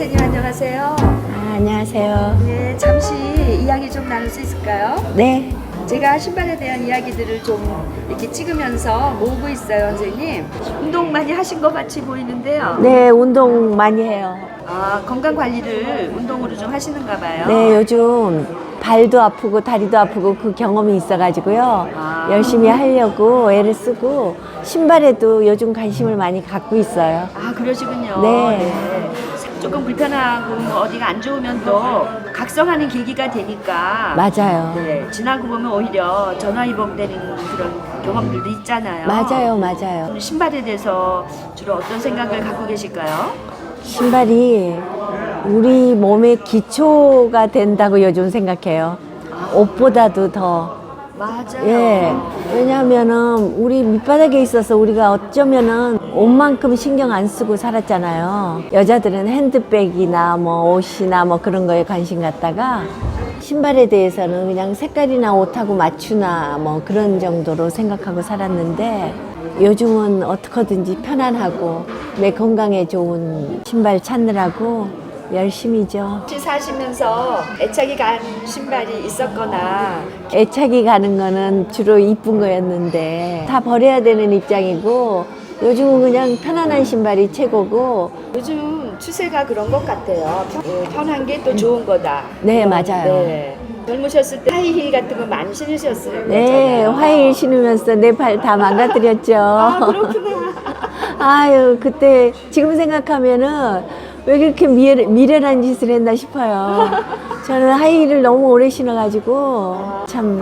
선생님 안녕하세요. 아, 안녕하세요. 네, 잠시 이야기 좀 나눌 수 있을까요? 네, 제가 신발에 대한 이야기들을 좀 이렇게 찍으면서 모으고 있어요, 선생님. 운동 많이 하신 것 같이 보이는데요. 네, 운동 많이 해요. 아, 건강 관리를 운동으로 좀 하시는가 봐요. 네, 요즘 발도 아프고 다리도 아프고 그 경험이 있어가지고요. 아. 열심히 하려고 애를 쓰고 신발에도 요즘 관심을 많이 갖고 있어요. 아, 그러시군요. 네. 조금 불편하고 뭐 어디가 안 좋으면 또 각성하는 계기가 되니까. 맞아요. 네, 지나고 보면 오히려 전화위복되는 그런 경험들도 있잖아요. 맞아요, 맞아요. 신발에 대해서 주로 어떤 생각을 갖고 계실까요? 신발이 우리 몸의 기초가 된다고 요즘 생각해요. 옷보다도 더. 맞아요. 예. 왜냐하면은 우리 밑바닥에 있어서 우리가 어쩌면은 옷만큼 신경 안 쓰고 살았잖아요. 여자들은 핸드백이나 뭐 옷이나 뭐 그런 거에 관심 갖다가 신발에 대해서는 그냥 색깔이나 옷하고 맞추나 뭐 그런 정도로 생각하고 살았는데 요즘은 어떻게든지 편안하고 내 건강에 좋은 신발 찾느라고 열심히죠. 혹시 사시면서 애착이 간 신발이 있었거나 애착이 가는 거는 주로 이쁜 거였는데 다 버려야 되는 입장이고 요즘은 그냥 편안한 신발이 최고고 요즘 추세가 그런 것 같아요. 편- 예, 편한 게 또 좋은 거다. 네 맞아요 네. 젊으셨을 때 하이힐 같은 거 많이 신으셨어요. 네 화일 신으면서 내 발 다 망가뜨렸죠 아, 그렇구나. 아유 그때 지금 생각하면은 왜 그렇게 미래, 미련한 짓을 했나 싶어요 저는 하이힐을 너무 오래 신어가지고 참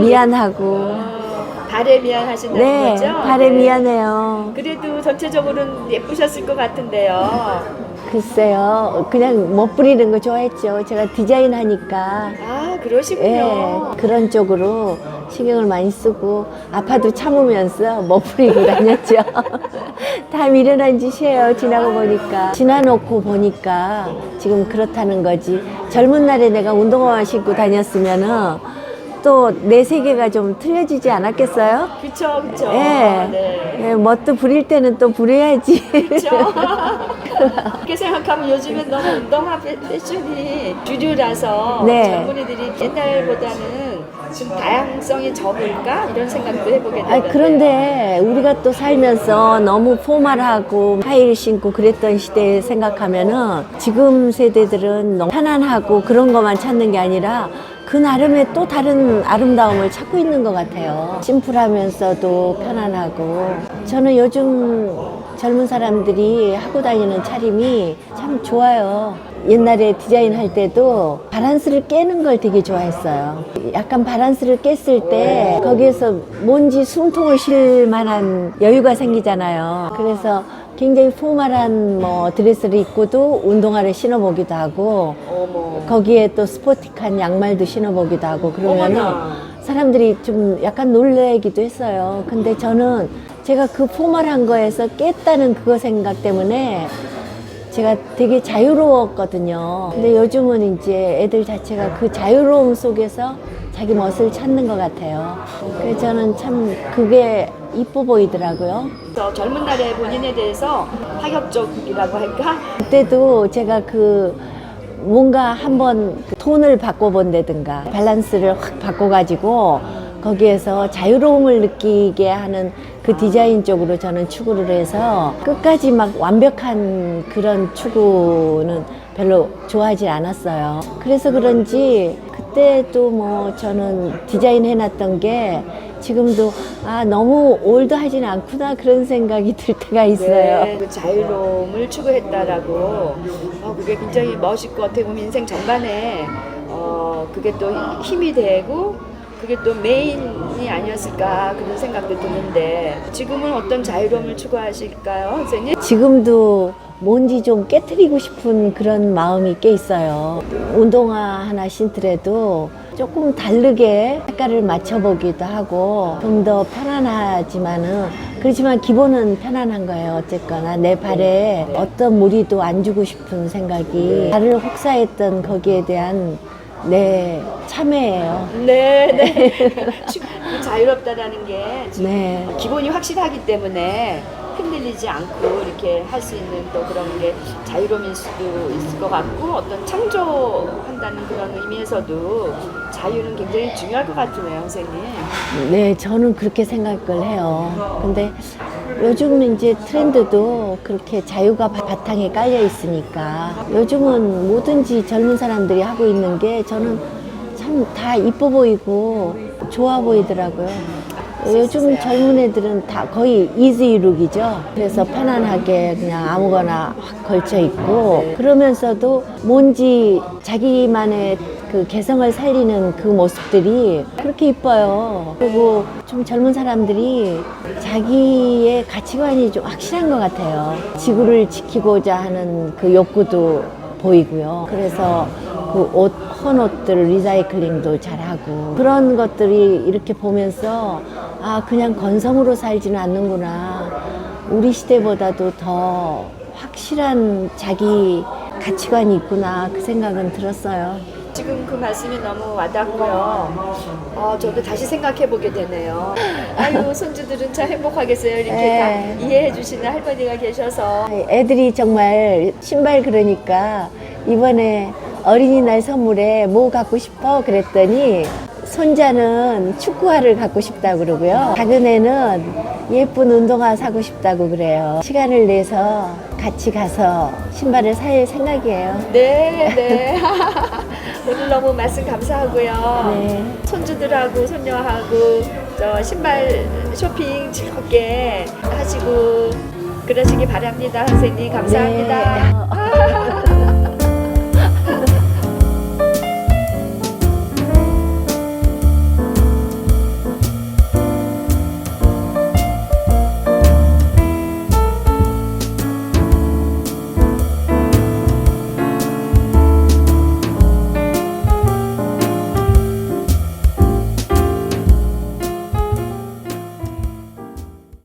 미안하고 어, 발에 미안하신다는 네 거죠? 발에 네. 미안해요 그래도 전체적으로는 예쁘셨을 것 같은데요. 글쎄요, 그냥 멋부리는 거 좋아했죠. 제가 디자인 하니까. 아, 그러시군요. 예, 그런 쪽으로 신경을 많이 쓰고, 아파도 참으면서 멋부리고 다녔죠. 다 미련한 짓이에요, 지나고 보니까. 지나놓고 보니까 지금 그렇다는 거지. 젊은 날에 내가 운동화 신고 다녔으면은 또내 세계가 좀 틀려지지 않았겠어요? 그쵸, 그쵸. 예. 네. 예, 멋도 부릴 때는 또 부려야지. 그 그렇게 생각하면 요즘엔 너무 운동화 패- 패션이 주류라서 네. 젊은이들이 옛날보다는 좀 다양성이 적을까 이런 생각도 해보게 아 되는데. 그런데 우리가 또 살면서 너무 포멀하고 하이를 신고 그랬던 시대 생각하면은 지금 세대들은 너무 편안하고 그런 것만 찾는 게 아니라 그 나름의 또 다른 아름다움을 찾고 있는 것 같아요. 심플하면서도 편안하고 저는 요즘 젊은 사람들이 하고 다니는 차림이 참 좋아요. 옛날에 디자인 할 때도 바란스를 깨는 걸 되게 좋아했어요. 약간 바란스를 깼을 때 거기에서 뭔지 숨통을 쉴 만한 여유가 생기잖아요. 그래서 굉장히 포멀한 뭐 드레스를 입고도 운동화를 신어보기도 하고. 거기에 또 스포틱한 양말도 신어보기도 하고 어머나. 사람들이 좀 약간 놀래기도 했어요. 근데 저는 제가 그 포멀한 거에서 깼다는 그거 생각 때문에 제가 되게 자유로웠거든요. 근데 요즘은 이제 애들 자체가 그 자유로움 속에서 자기 멋을 찾는 것 같아요. 그래서 저는 참 그게 이뻐 보이더라고요. 그래서 젊은 날에 본인에 대해서 파격적이라고 할까? 그때도 제가 그 뭔가 한번 그 톤을 바꿔본다든가 밸런스를 확 바꿔가지고 거기에서 자유로움을 느끼게 하는 그 디자인 쪽으로 저는 추구를 해서 끝까지 막 완벽한 그런 추구는 별로 좋아하지 않았어요. 그래서 그런지 그때도 뭐 저는 디자인 해놨던 게 지금도 아 너무 올드하진 않구나 그런 생각이 들 때가 있어요. 네, 그 자유로움을 추구했다라고. 어, 그게 굉장히 멋있고 어떻게 보면 인생 전반에 어, 그게 또 힘이 되고 그게 또 메인 이 아니었을까 그런 생각도 드는데 지금은 어떤 자유로움을 추구하실까요, 선생님? 지금도 뭔지 좀 깨트리고 싶은 그런 마음이 꽤 있어요. 운동화 하나 신더라도 조금 다르게 색깔을 맞춰보기도 하고 좀 더 편안하지만은 그렇지만 기본은 편안한 거예요. 어쨌거나 내 발에 어떤 무리도 안 주고 싶은 생각이 발을 혹사했던 거기에 대한 내 참회예요. 네, 네. 추- 자유롭다라는 게 네. 기본이 확실하기 때문에 흔들리지 않고 이렇게 할 수 있는 또 그런 게 자유로움일 수도 있을 것 같고 어떤 창조한다는 그런 의미에서도 자유는 굉장히 중요할 것 같으네요, 선생님. 네, 저는 그렇게 생각을 해요. 근데 요즘 이제 트렌드도 그렇게 자유가 바- 바탕에 깔려 있으니까 요즘은 뭐든지 젊은 사람들이 하고 있는 게 저는 참 다 이뻐 보이고 좋아 보이더라고요. 요즘 젊은 애들은 다 거의 이지룩이죠. 그래서 편안하게 그냥 아무거나 확 걸쳐 있고 그러면서도 뭔지 자기만의 그 개성을 살리는 그 모습들이 그렇게 이뻐요. 그리고 좀 젊은 사람들이 자기의 가치관이 좀 확실한 것 같아요. 지구를 지키고자 하는 그 욕구도 보이고요. 그래서 그 옷, 헌 옷들을 리사이클링도 잘하고 그런 것들이 이렇게 보면서 아, 그냥 건성으로 살지는 않는구나. 우리 시대보다도 더 확실한 자기 가치관이 있구나. 그 생각은 들었어요. 지금 그 말씀이 너무 와닿고요. 어, 저도 다시 생각해 보게 되네요. 아유, 손주들은 참 행복하겠어요. 이렇게 네. 다 이해해 주시는 할머니가 계셔서. 애들이 정말 신발 그러니까 이번에 어린이날 선물에 뭐 갖고 싶어 그랬더니 손자는 축구화를 갖고 싶다고 그러고요. 작은 애는 예쁜 운동화 사고 싶다고 그래요. 시간을 내서 같이 가서 신발을 살 생각이에요. 네, 네. 오늘 너무 말씀 감사하고요. 네. 손주들하고 손녀하고 저 신발 쇼핑 즐겁게 하시고 그러시기 바랍니다, 선생님. 감사합니다. 네.